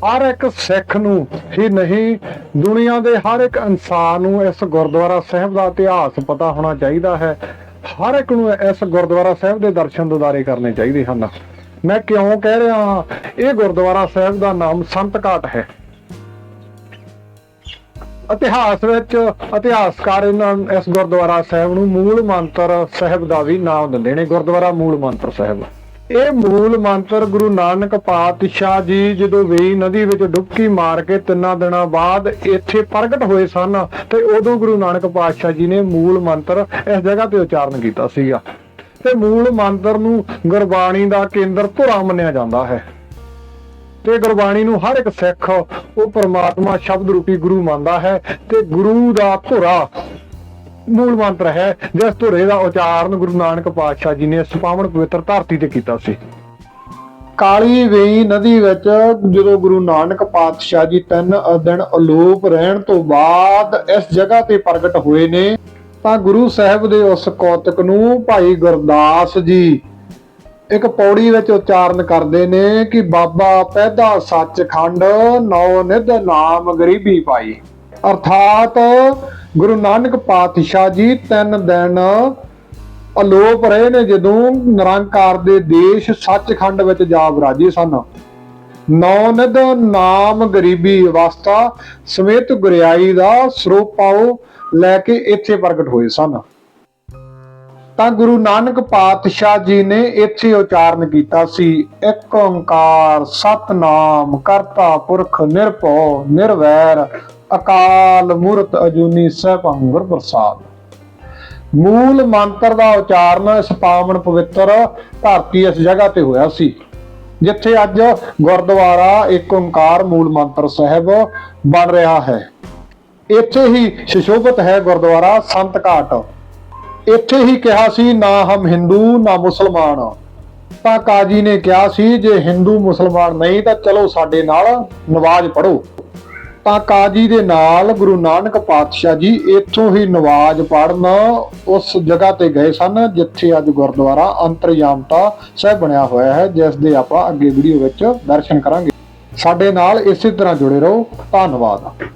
ਹਰ ਇੱਕ ਸਿੱਖ ਨੂੰ ਹੀ ਨਹੀਂ, ਦੁਨੀਆ ਦੇ ਹਰ ਇੱਕ ਇਨਸਾਨ ਨੂੰ ਇਸ ਗੁਰਦੁਆਰਾ ਸਾਹਿਬ ਦਾ ਇਤਿਹਾਸ ਪਤਾ ਹੋਣਾ ਚਾਹੀਦਾ ਹੈ। ਹਰ ਇੱਕ ਨੂੰ ਇਸ ਗੁਰਦੁਆਰਾ ਸਾਹਿਬ ਦੇ ਦਰਸ਼ਨ ਦਿਦਾਰੇ ਕਰਨੇ ਚਾਹੀਦੇ ਹਨ। ਮੈਂ ਕਿਉਂ ਕਹਿ ਰਿਹਾ ਹਾਂ? ਇਹ ਗੁਰਦੁਆਰਾ ਸਾਹਿਬ ਦਾ ਨਾਮ ਸੰਤ ਘਾਟ ਹੈ। ਇਤਿਹਾਸ ਵਿੱਚ ਇਤਿਹਾਸਕਾਰ ਇਹਨਾਂ ਇਸ ਗੁਰਦੁਆਰਾ ਸਾਹਿਬ ਨੂੰ ਮੂਲ ਮੰਤਰ ਸਾਹਿਬ ਦਾ ਵੀ ਨਾਮ ਦਿੰਦੇ ਨੇ। ਗੁਰਦੁਆਰਾ ਮੂਲ ਮੰਤਰ ਸਾਹਿਬ। ਇਹ ਮੂਲ ਮੰਤਰ ਗੁਰੂ ਨਾਨਕ ਪਾਤਸ਼ਾਹ ਜੀ ਜਦੋਂ ਵੇਈ ਨਦੀ ਵਿੱਚ ਡੁਬਕੀ ਮਾਰ ਕੇ ਤਿੰਨਾਂ ਦਿਨਾਂ ਬਾਅਦ ਇੱਥੇ ਪ੍ਰਗਟ ਹੋਏ ਸਨ ਤੇ ਉਦੋਂ ਗੁਰੂ ਨਾਨਕ ਪਾਤਸ਼ਾਹ ਜੀ ਨੇ ਮੂਲ ਮੰਤਰ ਇਸ ਜਗ੍ਹਾ ਤੇ ਉਚਾਰਨ ਕੀਤਾ ਸੀਗਾ। ਤੇ ਮੂਲ ਮੰਤਰ ਨੂੰ ਗੁਰਬਾਣੀ ਦਾ ਕੇਂਦਰ ਧੁਰਾ ਮੰਨਿਆ ਜਾਂਦਾ ਹੈ। ਤੇ ਗੁਰਬਾਣੀ ਨੂੰ ਹਰ ਇੱਕ ਸਿੱਖ, ਉਹ ਪ੍ਰਮਾਤਮਾ ਸ਼ਬਦ ਰੂਪੀ ਗੁਰੂ ਮੰਨਦਾ ਹੈ ਤੇ ਗੁਰੂ ਦਾ ਧੁਰਾ ਮੂਲ ਮੰਤਰ ਹੈ, ਜਿਸ ਧੁਰੇ ਦਾ ਉਚਾਰਨ ਗੁਰੂ ਨਾਨਕ ਪਾਤਸ਼ਾਹ ਜੀ ਨੇ ਇਸ ਪਵਿੱਤਰ ਧਰਤੀ ਤੇ ਕੀਤਾ ਸੀ। ਕਾਲੀ ਵੇਈ ਨਦੀ ਵਿੱਚ ਜਦੋਂ ਗੁਰੂ ਨਾਨਕ ਪਾਤਸ਼ਾਹ ਜੀ ਤਿੰਨ ਦਿਨ ਅਲੋਪ ਰਹਿਣ ਤੋਂ ਬਾਅਦ ਇਸ ਜਗ੍ਹਾ ਤੇ ਪ੍ਰਗਟ ਹੋਏ ਨੇ, ਤਾਂ ਗੁਰੂ ਸਾਹਿਬ ਦੇ ਉਸ ਕੌਤਕ ਨੂੰ ਭਾਈ ਗੁਰਦਾਸ ਜੀ ਇੱਕ ਪੌੜੀ ਵਿੱਚ ਉਚਾਰਨ ਕਰਦੇ ਨੇ ਕਿ ਬਾਬਾ ਪੈਦਾ ਸੱਚਖੰਡ, ਨੌ ਨਿਧ ਨਾਮ ਗਰੀਬੀ ਪਾਈ। ਅਰਥਾਤ ਗੁਰੂ ਨਾਨਕ ਪਾਤਸ਼ਾਹ ਜੀ ਤਿੰਨ ਦਿਨ ਅਲੋਪ ਰਹੇ ਨੇ ਜਦੋਂ ਨਿਰੰਕਾਰ ਦੇ ਦੇਸ਼ ਸੱਚਖੰਡ ਵਿੱਚ ਜਾ ਵਿਰਾਜੇ ਸਨ। ਨੌ ਨਾਮ ਗਰੀਬੀ ਅਵਸਥਾ ਸਮੇਤ ਗੁਰਿਆਈ ਦਾ ਸਰੂਪ ਲੈ ਕੇ ਇੱਥੇ ਪ੍ਰਗਟ ਹੋਏ ਸਨ। ਤਾਂ ਗੁਰੂ ਨਾਨਕ ਪਾਤਸ਼ਾਹ ਜੀ ਨੇ ਇੱਥੇ ਉਚਾਰਨ ਕੀਤਾ ਸੀ, ਇੱਕ ਓੰਕਾਰ ਸਤਨਾਮ ਕਰਤਾ ਪੁਰਖ ਨਿਰਭਉ ਨਿਰਵੈਰ ਅਕਾਲ ਮੂਰਤ ਅਜੂਨੀ ਸਹਿਬੰ ਪ੍ਰਸਾਦ। ਮੂਲ ਮੰਤਰ ਦਾ ਉਚਾਰਨ ਇਸ ਪਾਵਨ ਪਵਿੱਤਰ ਧਰਤੀ ਇਸ ਜਗ੍ਹਾ ਤੇ ਹੋਇਆ ਸੀ, ਜਿੱਥੇ ਅੱਜ ਗੁਰਦੁਆਰਾ ਇੱਕ ਓੰਕਾਰ ਮੂਲ ਮੰਤਰ ਸਾਹਿਬ ਬਣ ਰਿਹਾ ਹੈ। ਇੱਥੇ ਹੀ ਸ਼ਿਸ਼ੋਭਤ ਹੈ ਗੁਰਦੁਆਰਾ ਸੰਤ ਘਾਟ। ਇੱਥੇ ਹੀ ਕਿਹਾ ਸੀ, ਨਾ ਹਮ ਹਿੰਦੂ, ਨਾ ਮੁਸਲਮਾਨ। ਤਾਂ ਕਾਜੀ ਨੇ ਕਿਹਾ ਸੀ, ਜੇ ਹਿੰਦੂ ਮੁਸਲਮਾਨ ਨਹੀਂ ਤਾਂ ਚਲੋ ਸਾਡੇ ਨਾਲ ਨਵਾਜ਼ ਪੜੋ ਤਾਂ ਕਾਜੀ ਦੇ ਨਾਲ ਗੁਰੂ ਨਾਨਕ ਪਾਤਸ਼ਾਹ ਜੀ ਇੱਥੋਂ ਹੀ ਨਵਾਜ਼ ਪੜਨ ਉਸ ਜਗ੍ਹਾ ਤੇ ਗਏ ਸਨ, ਜਿੱਥੇ ਅੱਜ ਗੁਰਦੁਆਰਾ ਅੰਤਰਯਾਮਤਾ ਸਾਹਿਬ ਬਣਿਆ ਹੋਇਆ ਹੈ, ਜਿਸ ਦੇ ਆਪਾਂ ਅੱਗੇ ਵੀਡੀਓ ਵਿੱਚ ਦਰਸ਼ਨ ਕਰਾਂਗੇ। ਸਾਡੇ ਨਾਲ ਇਸੇ ਤਰ੍ਹਾਂ ਜੁੜੇ ਰਹੋ। ਧੰਨਵਾਦ।